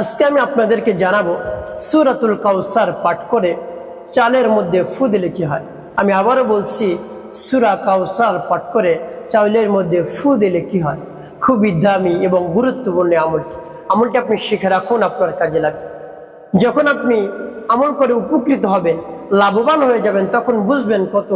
আজকে আমি আপনাদেরকে জানাব সুরাতুল কাউসার পাঠ করে চালের মধ্যে ফু দিলে কি হয়। আমি আবারও বলছি, সুরা কাউসার পাঠ করে চাউলের মধ্যে ফু দিলে কি হয়? খুবই দামি এবং গুরুত্বপূর্ণ আমলটি আমলটি আপনি শিখে রাখুন, আপনার কাজে লাগবে। যখন আপনি আমল করে উপকৃত হবেন, লাভবান হয়ে যাবেন, তখন বুঝবেন কত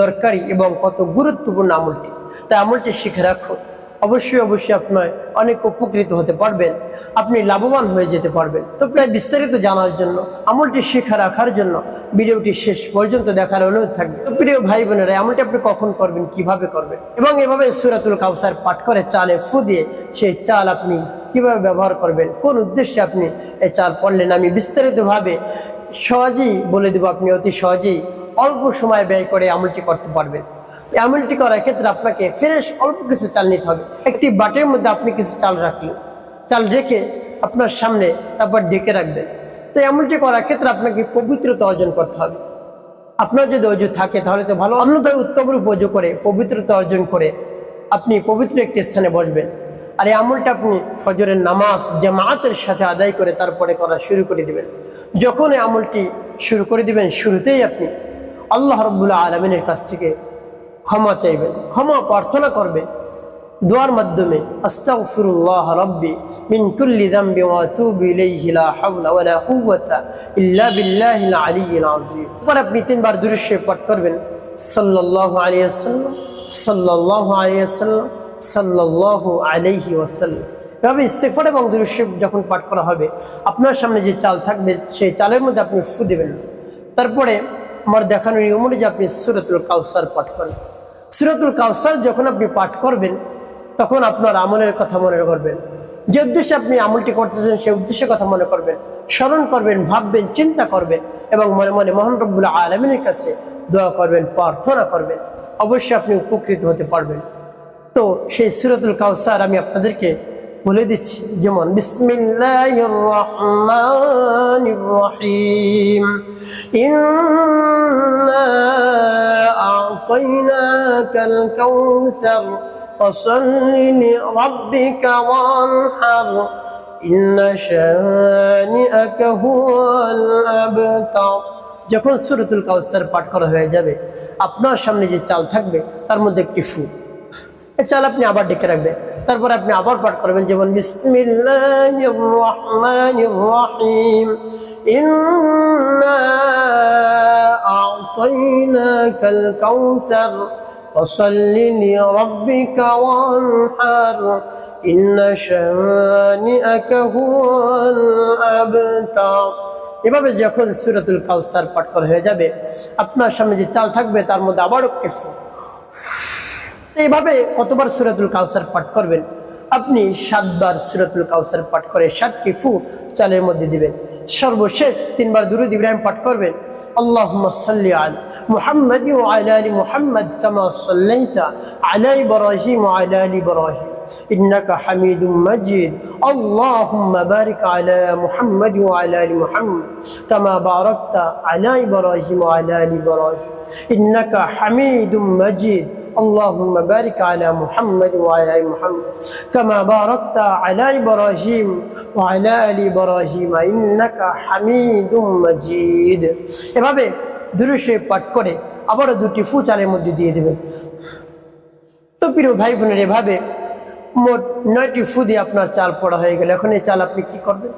দরকারি এবং কত গুরুত্বপূর্ণ আমলটি। তাই আমলটি শিখে রাখুন। অবশ্যই অবশ্যই আপনার অনেক উপকৃত হতে পারবেন। আপনি লাভবান হয়ে যেতে পারবেন। তো প্রায় বিস্তারিত জানার জন্য, আমলটি শিখে রাখার জন্য ভিডিওটি শেষ পর্যন্ত দেখার অনুরোধ থাকবে। তো প্রিয় ভাই বোনেরা, আমলটি আপনি কখন করবেন, কীভাবে করবেন? এবং এভাবে সুরাতুল কাউসার পাঠ করে চালে ফু দিয়ে সেই চাল আপনি কীভাবে ব্যবহার করবেন, কোন উদ্দেশ্যে আপনি এই চাল পড়লেন, আমি বিস্তারিতভাবে সহজেই বলে দেবো, আপনি অতি সহজেই অল্প সময় ব্যয় করে আমলটি করতে পারবেন। এই আমলটি করার ক্ষেত্রে আপনাকে ফ্রেশ অল্প কিছু চাল নিতে হবে। একটি বাটির মধ্যে আপনি কিছু চাল রাখলেন। চাল রেখে আপনার সামনে তারপর ডেকে রাখবেন। তো এই আমলটি করার ক্ষেত্রে আপনাকে পবিত্রতা অর্জন করতে হবে। আপনার যদি অজু থাকে তাহলে তো ভালো। অন্যথায় উত্তম রূপ অজু করে পবিত্রতা অর্জন করে আপনি পবিত্র একটি স্থানে বসবেন। আর এই আমলটা আপনি ফজরের নামাজ, জামাতের সাথে আদায় করে তারপরে করা শুরু করে দিবেন। যখন এই আমলটি শুরু করে দিবেন, শুরুতেই আপনি আল্লাহ রব্বুল্লাহ আলমিনের কাছ থেকে ক্ষমা চাইবেন ক্ষমা প্রার্থনা করবেন দোয়ার মাধ্যমে, আস্তাগফিরুল্লাহ রাব্বি মিন কুল্লি যামবি ওয়া আতুবু ইলাইহি লা হাওলা ওয়া লা কুওয়াতা ইল্লা বিল্লাহিল আলিয়্যিল আযীম। এরপর আপনি তিনবার দুরূদ শরীফ পাঠ করবেন। সাল্লাল্লাহু আলাইহি ওয়াসাল্লাম, সাল্লাল্লাহু আলাইহি ওয়াসাল্লাম, সাল্লাল্লাহু আলাইহি ওয়াসাল্লাম। এভাবে ইস্তেগফার এবং দুরূদ যখন পাঠ করা হবে, আপনার সামনে যে চাল থাকবে, সেই চালের মধ্যে আপনি ফু দেবেন। তারপরে আমার দেখানো নিয়ম অনুযায়ী আপনি সূরাতুল কাউসার পাঠ করেন। সুরতুল কাউসার যখন আপনি পাঠ করবেন, তখন আপনার আমলের কথা মনে করবেন। যে উদ্দেশ্যে আপনি আমলটি করতেছেন সেই উদ্দেশ্যের কথা মনে করবেন। স্মরণ করবেন, ভাববেন, চিন্তা করবেন এবং মনে মনে মোহন রব্বুল্লাহ আলমিনের কাছে দোয়া করবেন, প্রার্থনা করবেন। অবশ্যই আপনি উপকৃত হতে পারবেন। তো সেই সিরাতুল কাউসার আমি আপনাদেরকে বলে দিচ্ছি, যেমন বিসমিল্লাহির যখন সূরাতুল কাউসার পাঠ করা হয়ে যাবে, আপনার সামনে যে চাল থাকবে, তার মধ্যে একটি ফু এই চাল আপনি আবার ডেকে রাখবেন তারপর আপনি আবার পাঠ করবেন যেমন এভাবে যখন সূরাতুল কাউসার পাঠ করা হয়ে যাবে, আপনার সামনে যে চাল থাকবে, তার মধ্যে আবারও কিছু এইভাবে কতবার সুরাতুল কাউসার পাঠ করবেন আপনি সাতবার সুরাতুল কাউসার পাঠ করে সাতটি ফু চালের মধ্যে দিবেন সর্বশেষ তিনবার দুরুদ ইব্রাহিম পাঠ করবেন আল্লাহুম্মা সাল্লি আলা মুহাম্মাদি ওয়া আলা আলি মুহাম্মাদ কামা সাল্লাইতা আলা ইব্রাহিম ওয়া আলা আলি ইব্রাহিম إنك حميد مجيد اللهم بارك على محمد وعلى آل محمد كما باركت على إبراهيم وعلى آل إبراهيم إنك حميد مجيد اللهم بارك على محمد وعلى ال محمد كما باركت على ابراهيم وعلى ال ابراهيم انك حميد مجيد এভাবে দুরুশে পাঠ করে আবারও দুটি ফু চালের মধ্যে দিয়ে দেবেন তো প্রিয় ভাই বোনের এভাবে মোট নয়টি ফু দিয়ে আপনার চাল পড়া হয়ে গেল এখন এই চাল আপনি কি করবেন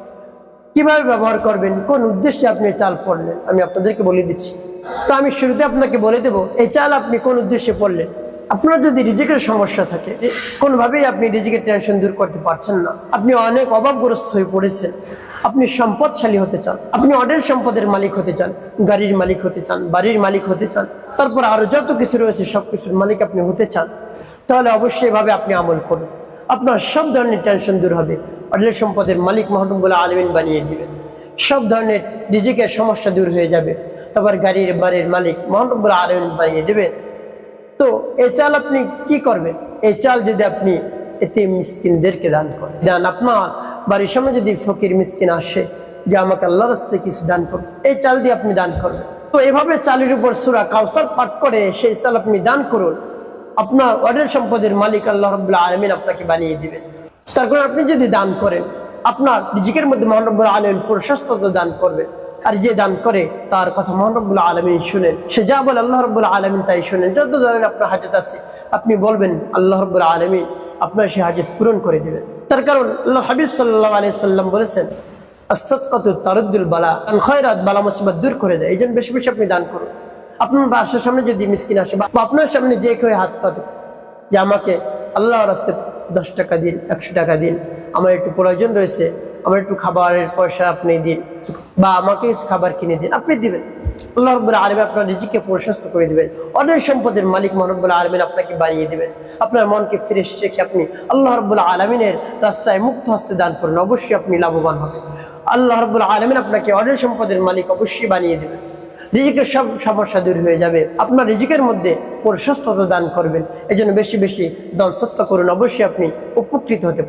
কিভাবে ব্যবহার করবেন কোন উদ্দেশ্যে আপনি চাল পড়লেন আমি আপনাদেরকে বলে দিচ্ছি তো আমি শুরুতে আপনাকে বলে দেব এই চাল আপনি কোন উদ্দেশ্যে পড়লেন আপনার যদি রিজিকের সমস্যা থাকে কোনোভাবেই আপনি রিজিকের টেনশন দূর করতে পারছেন না। আপনি অনেক অভাবগ্রস্ত হয়ে পড়েছেন। আপনি সম্পদশালী হতে চান। আপনি অডেল সম্পদের মালিক হতে চান, গাড়ির মালিক হতে চান, বাড়ির মালিক হতে চান, তারপর আরও যত কিছু রয়েছে সব কিছুর মালিক আপনি হতে চান, তাহলে অবশ্যই এভাবে আপনি আমল করুন। আপনার সব ধরনের টেনশন দূর হবে। অডেল সম্পদের মালিক মহরমবুল্লাহ আলমিন বানিয়ে দিবেন। সব ধরনের রিজিকের সমস্যা দূর হয়ে যাবে। তারপর গাড়ির বাড়ির মালিক মহরমবুল্লাহ আলমিন বানিয়ে দেবেন তো এই চাল আপনি কি করবেন? এই চাল যদি আপনি এতে মিসকিনদেরকে দান করেন, দান আপনার বাড়ির সামনে যদি ফকির মিসকিন আসে, যে আমাকে আল্লাহ রাস্তায় কিছু দান করুন এই চাল দিয়ে আপনি দান করবেন। তো এভাবে চালের উপর সুরা কাউসার পাঠ করে সেই চাল আপনি দান করুন, আপনার অডেল সম্পদের মালিক আল্লাহ রবুল্লাহ আলমিন আপনাকে বানিয়ে দিবেন। তারপর আপনি যদি দান করেন, আপনার রিজিকের মধ্যে মহানব্বুল আলম প্রশস্ততা দান করবে আর যে দান করে, তার কথা মহানব্বুল আলমিন শুনেন। সে যা বলে আল্লাহ রব্বুল আলমিন তাই শুনেন। যত ধরনের আপনার হাজত আছে, আপনি বলবেন, আল্লাহ রব্বুল আলমিন আপনার সে হাজত পূরণ করে দেবেন। তার কারণ আল্লাহ হাবিব সাল্লাহ আলিয়া সাল্লাম বলেছেন বালা বালা দূর করে দেয়। এই জন্য বেশি বেশি আপনি দান করুন। আপনার বাসার সামনে যদি আসে, বা আপনার সামনে যে হাত যে আমাকে দশ টাকা দিন, একশো টাকা দিন, আমার একটু প্রয়োজন রয়েছে আমার একটু খাবারের পয়সা আপনি দিন বা আমাকে খাবার কিনে দিন, আপনি দিবেন। আল্লাহ রব্বুল আলমী আপনার রিজিকে প্রশস্ত করে দিবেন। অনেক সম্পদের মালিক মহানব্বুল আলমিন আপনাকে বানিয়ে দিবেন। আপনার মনকে ফ্রেশ রেখে আপনি আল্লাহ রব্বুল আলমিনের রাস্তায় মুক্ত হস্তে দান করুন, অবশ্যই আপনি লাভবান হবেন। আল্লাহ রব্বুল আলমিন আপনাকে অনেক সম্পদের মালিক অবশ্যই বানিয়ে দেবেন। রিজিকের সব সমস্যা দূর হয়ে যাবে। আপনার রিজিকের মধ্যে প্রশস্ততা দান করবেন। এই জন্য বেশি বেশি দান সত্য করুন, অবশ্যই আপনি উপকৃত হতে